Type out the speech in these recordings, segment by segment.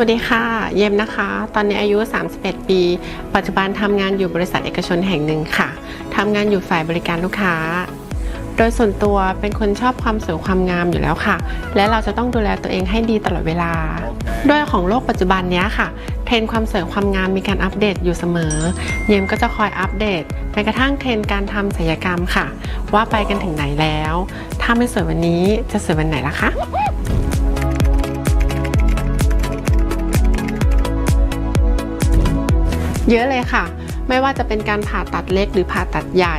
วัสดีค่ะ เยมนะคะ ตอนนี้อายุ 31 ปี ปัจจุบันทำงานอยู่บริษัทเอกชนแห่งหนึ่งค่ะทำงานอยู่ฝ่ายบริการลูกค้า โดยส่วนตัวเป็นคนชอบความสวยความงามอยู่แล้วค่ะ และเราจะต้องดูแลตัวเองให้ดีตลอดเวลา ด้วยของโลกปัจจุบันนี้ค่ะ เทรนความสวยความงามมีการอัปเดตอยู่เสมอ เยมก็จะคอยอัปเดตแม้กระทั่งเทรนการทำศัลยกรรมค่ะ ว่าไปกันถึงไหนแล้ว ถ้าไม่สวยวันนี้จะสวยวันไหนล่ะคะ เยอะเลยค่ะ ไม่ว่าจะเป็นการผ่าตัดเล็กหรือผ่าตัดใหญ่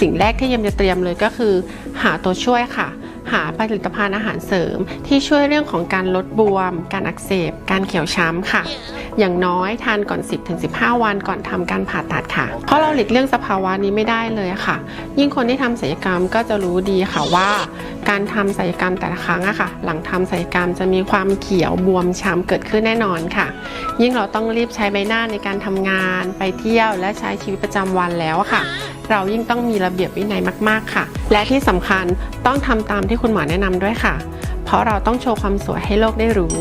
สิ่งแรกที่เยมจะเตรียมเลยก็คือ หาตัวช่วยค่ะ หาผลิตภัณฑ์อาหารเสริม ที่ช่วยเรื่องของการลดบวม การอักเสบ การเขียวช้ำค่ะ อย่างน้อยทานก่อน 10-15 วันก่อนทำการผ่าตัดค่ะ เพราะเราหลีกเลี่ยงสภาวะนี้ไม่ได้เลยค่ะ ยิ่งคนที่ทำศัลยกรรมก็จะรู้ดีค่ะว่า การทำศัลยกรรมแต่ละครั้งอะค่ะ หลังทำศัลยกรรมจะมีความเขียวบวมช้ำเกิดขึ้นแน่นอนค่ะ ยิ่งเราต้องรีบใช้ใบหน้าในการทำงาน ไปเที่ยวและใช้ชีวิตประจำวันแล้วค่ะ เรายิ่งต้องมีระเบียบวินัยมาก ๆค่ะ และที่สำคัญต้องทำตามที่คุณหมอแนะนำด้วยค่ะ เพราะเราต้องโชว์ความสวยให้โลกได้รู้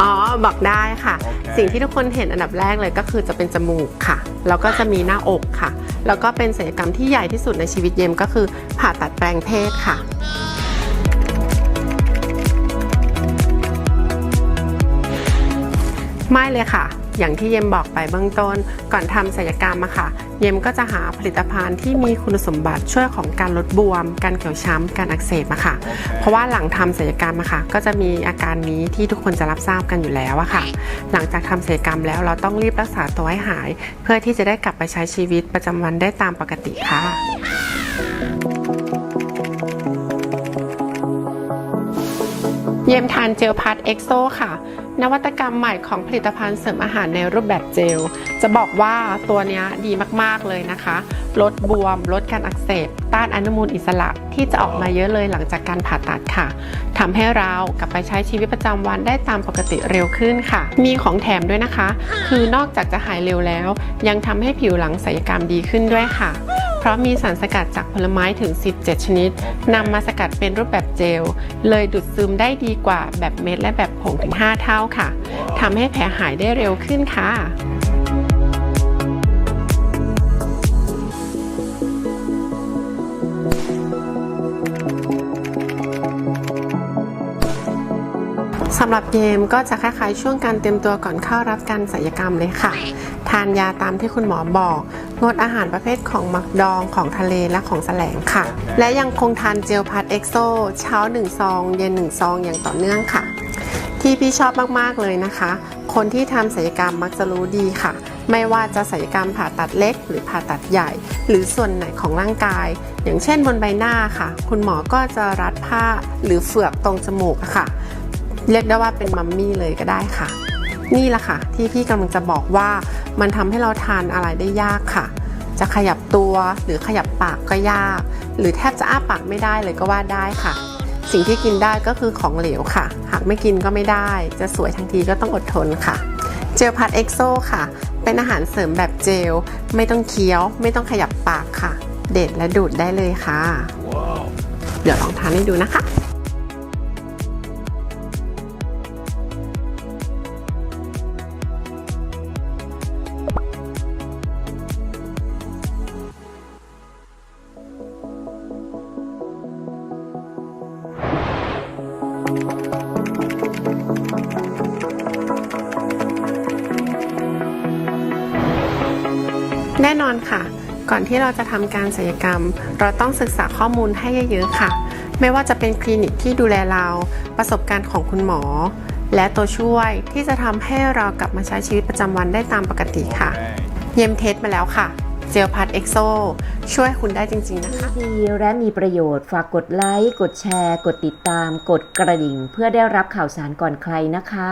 อ๋อบอกได้ค่ะโอเคสิ่งที่ทุกคนเห็นอันดับแรกเลยก็คือจะเป็นจมูกค่ะ แล้วก็จะมีหน้าอกค่ะ แล้วก็เป็นศัลยกรรมที่ใหญ่ที่สุดในชีวิตเยมก็คือผ่าตัดแปลงเพศค่ะไม่เลยค่ะ อย่างที่เยมบอกไปเบื้องต้น ก่อนทำศัลยกรรมอะค่ะ เยมก็จะหาผลิตภัณฑ์ที่มีคุณสมบัติช่วยของการลดบวม การเขียวช้ำ การอักเสบอะค่ะ เพราะว่าหลังทำศัลยกรรมอะค่ะ ก็จะมีอาการนี้ที่ทุกคนจะรับทราบกันอยู่แล้วอะค่ะ หลังจากทำศัลยกรรมแล้วเราต้องรีบรักษาตัวให้หาย เพื่อที่จะได้กลับไปใช้ชีวิตประจำวันได้ตามปกติค่ะ เยี่ยมทานเจลพัทเอ็กโซค่ะ นวัตกรรมใหม่ของผลิตภัณฑ์เสริมอาหารในรูปแบบเจล จะบอกว่าตัวนี้ดีมากๆเลยนะคะ ลดบวม ลดการอักเสบ ต้านอนุมูลอิสระที่จะออกมาเยอะเลยหลังจากการผ่าตัดค่ะทำให้เรากลับไปใช้ชีวิตประจำวันได้ตามปกติเร็วขึ้นค่ะ มีของแถมด้วยนะคะ คือนอกจากจะหายเร็วแล้ว ยังทำให้ผิวหลังศัลยกรรมดีขึ้นด้วยค่ะเพราะมีสารสกัดจากผลไม้ถึง 17 ชนิด นำมาสกัดเป็นรูปแบบ เจล เลยดูดซึมได้ดีกว่าแบบเม็ดและแบบผงถึง 5 เท่าค่ะทำให้แผลหายได้เร็วขึ้นค่ะ สำหรับเกมก็จะคล้ายๆ ช่วงการเตรียมตัวก่อนเข้ารับการศัลยกรรมเลยค่ะ ทานยาตามที่คุณหมอบอก งดอาหารประเภทของหมักดองของทะเลและของแสลงค่ะ และยังคงทานเจลพัดเอ็กโซเช้า 1 ซอง เย็น 1 ซองอย่างต่อเนื่องค่ะ ที่พี่ชอบมากๆเลยนะคะ คนที่ทำศัลยกรรมมักจะรู้ดีค่ะ ไม่ว่าจะศัลยกรรมผ่าตัดเล็ก หรือผ่าตัดใหญ่ หรือส่วนไหนของร่างกาย อย่างเช่นบนใบหน้าค่ะ คุณหมอก็จะรัดผ้าหรือเฟือกตรงจมูกค่ะ เรียกได้ว่าเป็นมัมมี่เลยก็ได้ค่ะ นี่แหละค่ะ ที่พี่กำลังจะบอกว่ามันทำให้เราทานอะไรได้ยากค่ะ จะขยับตัวหรือขยับปากก็ยาก หรือแทบจะอ้าปากไม่ได้เลยก็ว่าได้ค่ะ สิ่งที่กินได้ก็คือของเหลวค่ะ หากไม่กินก็ไม่ได้ จะสวยทั้งทีก็ต้องอดทนค่ะเจลพัดเอ็กโซค่ะ เป็นอาหารเสริมแบบเจล ไม่ต้องเคี้ยว ไม่ต้องขยับปากค่ะ เด็ดและดูดได้เลยค่ะ เดี๋ยวลองทานให้ดูนะคะ แน่นอนค่ะ ก่อนที่เราจะทำการศัลยกรรม เราต้องศึกษาข้อมูลให้เยอะๆค่ะ ไม่ว่าจะเป็นคลินิกที่ดูแลเรา ประสบการณ์ของคุณหมอ และตัวช่วยที่จะทำให้เรากลับมาใช้ชีวิตประจำวันได้ตามปกติค่ะ เยี่ยมเทสมาแล้วค่ะเจลพัดเอ็กโซช่วยคุณได้จริง ๆ นะคะ ดีและมีประโยชน์ฝากกดไลค์ กดแชร์ กดติดตาม กดกระดิ่ง เพื่อได้รับข่าวสารก่อนใครนะคะ